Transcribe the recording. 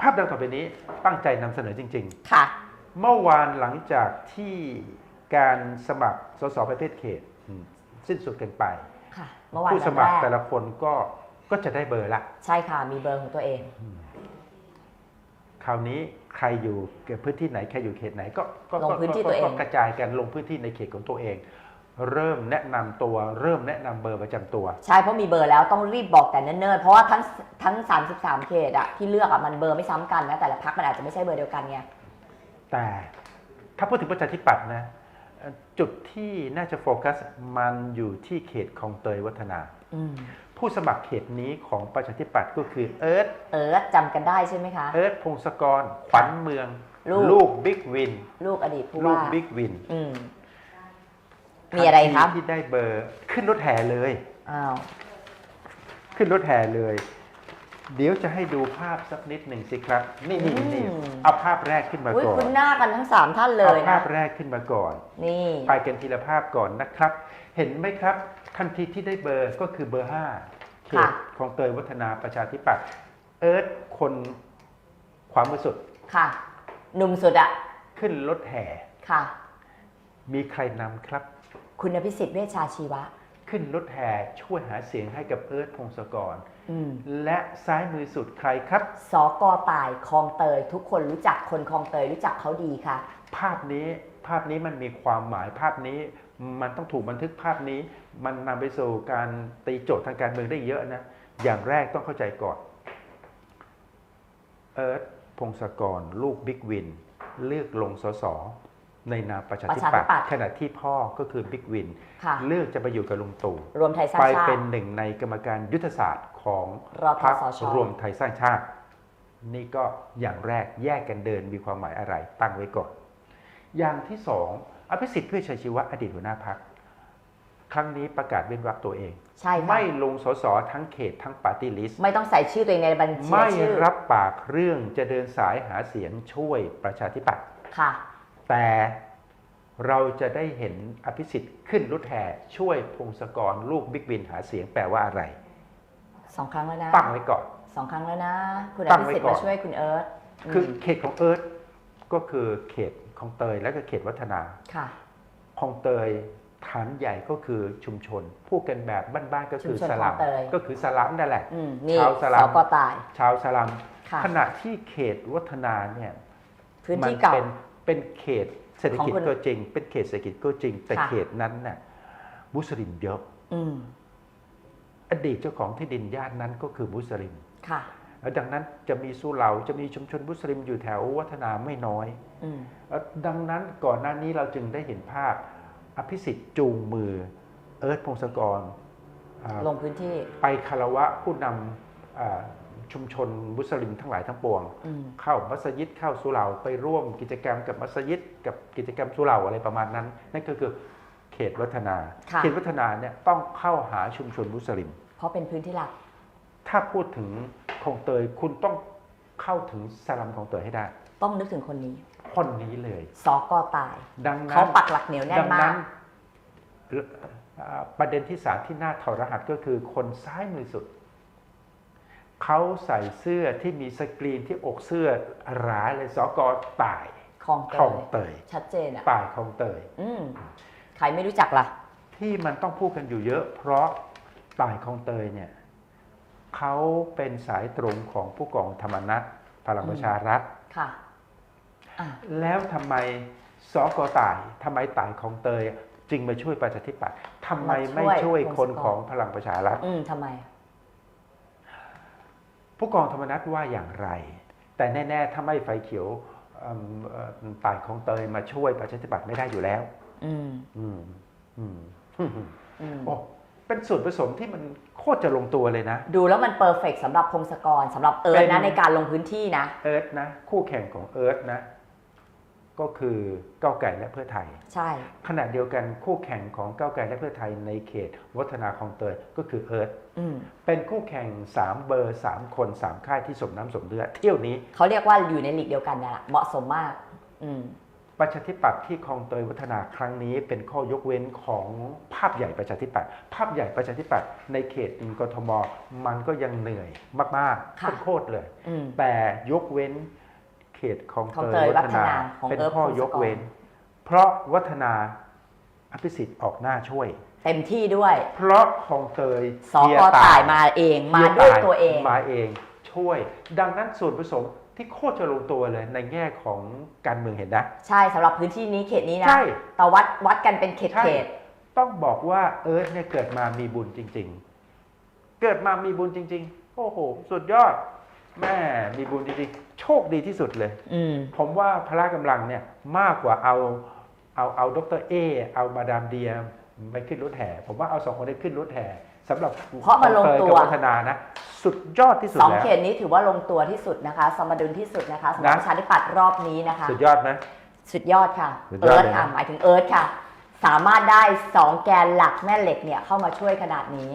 ภาพดังต่อไปนี้ตั้งใจนำเสนอจริงค่ะๆเมื่อวานหลังจากที่การสมัครสสประเภทเขตอืมสิ้นสุดกันไป ค่ะ เมื่อวานผู้สวันมัครแรกแต่ละคนก็ก็จะได้เบอร์ละ ใช่ค่ะ มีเบอร์ของตัวเอง คราวนี้ใครอยู่พื้นที่ไหนใครอยู่เขตไหนก็ก็ลงก็พื้นที่ก็ตัวเอง ก็กระจายกันลงพื้นที่ในเขตของตัวเอง เริ่มแนะนำตัว เริ่มแนะนำเบอร์ประจำตัว ใช่เพราะมีเบอร์แล้วต้องรีบบอกแต่เนิ่นๆเพราะว่าทั้งทั้ง 33 เขตอะที่เลือกอะมันเบอร์ไม่ซ้ำกันนะแต่ละพักมันอาจจะไม่ใช่เบอร์เดียวกันไงแต่ถ้าพูดถึงประชาธิปัตย์นะเอ่อจุดที่น่าจะโฟกัสมันอยู่ที่เขตคลองเตยวัฒนา อืมผู้สมัครเขตนี้ของประชาธิปัตย์ก็คือเอิร์ธเออจำกันได้ใช่ไหมคะ เอิร์ธพงศกร ขวัญเมือง ลูกกบิ๊กวิน ลูกอดีตผู้ลูกว่าบิ๊กวิน อืม มีอะไรครับทันทีที่ได้เบอร์ขึ้นรถแห่เลย อ้าว ขึ้นรถแห่เลย เดี๋ยวจะให้ดูภาพสักนิดหนึ่งสิครับ นี่นี่นี่เอาภาพแรกขึ้นมาอุ้ยก่อน คุณหน้ากันทั้งสามท่านเลเอายภานะ พแรกขึ้นมาก่อน นี่ ไปกันทีละภาพก่อนนะครับ เห็นไหมครับ ทันทีที่ได้เบอร์ก็คือเบอร์ 5 เขตค่ะ ของเตยวัฒนาประชาธิปัตย์ เอิร์ธคนความมือสุดค่ะ หนุ่มสุดอะขึ้นรถแห่ ค่ะ มีใครนำครับ คุณอภิสิทธิ์เวชชาชีวะ ขึ้นรถแห่ช่วยหาเสียงให้กับเอิร์ธพงศกร อืม และซ้ายมือสุดใครครับสกต่ายคลองเตย ทุกคนรู้จักคนคลองเตยรู้จักเขาดีค่ะ ภาพนี้ภาพนี้มันมีความหมายภาพนี้ มันต้องถูกบันทึกภาพนี้ มันนำไปสู่การตีโจทย์ทางการเมืองได้เยอะนะ อย่างแรกต้องเข้าใจก่อน เอิร์ธพงศกร ลูกบิ๊กวิน เลือกลงสส ในนามประชาธิปัตประชาธิปัตย์ย์ขณะที่พ่อก็คือบิ๊กวินค่ะเลือกจะไปอยู่กับลุงตู่รวมไทยสร้างไปชาเป็ตินหนึ่งในกรรมการยุทธศาสตร์ของรทพรรคสชรวมไทยสร้างชาติ นี่ก็อย่างแรกแยกกันเดินมีความหมายอะไร ตั้งไว้ก่อน อย่างที่สองอภิสิทธิ์เพื่อชัยชีวะอดีตหัวหน้าพักครั้งนี้ประกาศเว้นวรรคตัวเอง ใช่ค่ะไม่ลงสสทั้งเขตทั้งปาร์ตี้ลิสต์ ไม่ต้องใส่ชื่อตัวเองในบัญชีไม่ชื่อรับปากเรื่องจะเดินสายหาเสียงช่วยประชาธิปัตย์ค่ะ แต่เราจะได้เห็นอภิสิทธิ์ขึ้นรถแห่ช่วยพงศกรลูกบิ๊กวินหาเสียงแปลว่าอะไร สองครั้งแล้วนะตั้งไว้ก่อนสองครั้งแล้วนะ คุณอตั้งภิไว้สิทธิ์ก่อนมาช่วยคุณเอิร์ธคือมเขตของเอิร์ธก็คือเขตของเตยและก็เขตวัฒนาค่ะของเตยฐานใหญ่ก็คือชุมชน พูดกันแบบบ้านๆก็คือชุมชนสลัมของเตยก็คือสลัมนั่นแหละอืมนี่ชาวสสลัมกตายชาวสลัมค่ะขณะที่เขตวัฒนาเนี่ยพื้นมัที่เก่า เป็นเป็นเขตเศรษฐกิจของคุณก็จริง เป็นเขตเศรษฐกิจก็จริง แต่ค่ะเขตนั้นน่ะมุสลิมเยอะอืมอดีตเจ้าของที่ดินย่านนั้นก็คือมุสลิมค่ะแล้วดังนั้นจะมีสุเหร่าจะมีชุมชนมุสลิมอยู่แถววัฒนาไม่น้อยอืมเอ่อดังนั้นก่อนหน้านี้เราจึงได้เห็นภาพ อภิสิทธิ์จูงมือ เอิร์ธพงศกรอ่าลงพื้นที่ไปคารวะผู้นำอ่า ชุมชนมุสลิมทั้งหลายทั้งปวงอืมเข้ามัสยิดเข้าสุเหร่าไปร่วมกิจกรรมกับมัสยิด กับกิจกรรมสุเหร่าอะไรประมาณนั้น นั่นก็คือเขตวัฒนาค่ะเขตวัฒนาเนี่ยต้องเข้าหาชุมชนมุสลิม เพราะเป็นพื้นที่หลัก ถ้าพูดถึงคลองเตยคุณต้องเข้าถึงสลัมของเตยให้ได้ ต้องนึกถึงคนนี้ คนนี้เลยสกตาย ดังนั้นเขาปักหลักเหนียวแน่ดันงมานั้กนเอ่อประเด็นที่สามที่น่าถอดรหัสก็คือคนซ้ายมือสุด เขาใส่เสื้อที่มีสกรีนที่อกเสื้อหราเลยสกต่ายคลองเตคลองยเตย ชัดเจนอะต่ายคลองเตยอืมใครไม่รู้จักล่ะ ที่มันต้องพูดกันอยู่เยอะ เพราะต่ายคลองเตยเนี่ยเขาเป็นสายตรงของผู้กองธรรมนัฐพลังประชารัฐค่ะอะแล้วทำไมสกต่ายทำไมต่ายคลองเตย จึงมาช่วยประชาธิปัตย์ทำไมไม่ช่วยคนของพลังประชารัฐอืมทำไม ผู้กองธรรมนัฐว่าอย่างไร แต่แน่ๆ ถ้าไม่ไฟเขียวเอิ่มเอ่อต่ายของเตยมาช่วยประชาธิปัตย์ไม่ได้อยู่แล้วอืมอืมอืมอืมโอ้เป็นส่วนผสมที่มันโคตรจะลงตัวเลยนะ ดูแล้วมันเ e อร์เฟกสำหรับพงศกรสำหรับเอิร์เป็ธนนะในการลงพื้นที่นะ เอิร์ธนะ คู่แข่งของเอิร์ธนะ ก็คือก้าวไก่และเพื่อไทย ใช่ ขณะเดียวกันคู่แข่งของก้าวไกลและเพื่อไทยในเขตวัฒนาคลองเตยก็คือเอิร์ธอืมเป็นคู่แข่ง 3 เบอร์ 3 คน 3 ค่ายที่สมน้ำสมเลือดเที่ยวนี้เขาเรียกว่าอยู่ในลีกเดียวกันนะเหมาะสมมากอืมประชาธิปัตย์ที่คลองเตยวัฒนาครั้งนี้ เป็นข้อยกเว้นของพาพใหญ่ประชาธิปัตย์ภาพใหญ่ประชาธิปัตย์ในเขตกทมมันก็ยังเหนื่อยมากค่ะๆโคตรๆเลยอืมแต่ยกเว้นเขตของของเตเตยยวัฒนาวัฒนาของเป็นเอิร์ธข้อพงศกรยกเว้น เพราะวัฒนาอภิสิทธิ์ออกหน้าช่วย เต็มที่ด้วย เพราะของเตยสกเฮีต่ายมาเองมาเฮีด้วยต่ตัวเองมาเองช่วย ดังนั้นส่วนผสมที่โคตรจะลงตัวเลยในแง่ของการเมืองเห็นนะ ใช่สำหรับพื้นที่นี้เขตนี้นะใช่แต่วัดวัดกันเป็นเขตใช่เขตต้องบอกว่าเอิร์ธเนี่ยเกิดมามีบุญจริง ๆ เกิดมามีบุญจริง ๆ โอ้โห สุดยอด แม่มีบุญจริงๆโชคดีที่สุดเลย อืม ผมว่าพละกำลังเนี่ยมากกว่าเอาเอาเอาดรเอเอามาดามเดียไปขึ้นรถแห่ ผมว่าเอาสองคนนี้ขึ้นรถแห่สำหรับเพราะมันลงตัวกับวัฒนานะ สุดยอดที่สุดสองแล้ว เขตนี้ถือว่าลงตัวที่สุดนะคะ สมดุลที่สุดนะคะสำหรับนะ ประชาธิปัตย์รอบนี้นะคะ สุดยอดไหม สุดยอดค่ะ สุดยอเอิดร์ธเลยนะอะหมายถึงเอิร์ธค่ะ สามารถได้สองแกนหลักแม่เหล็กเนี่ยเข้ามาช่วยขนาดนี้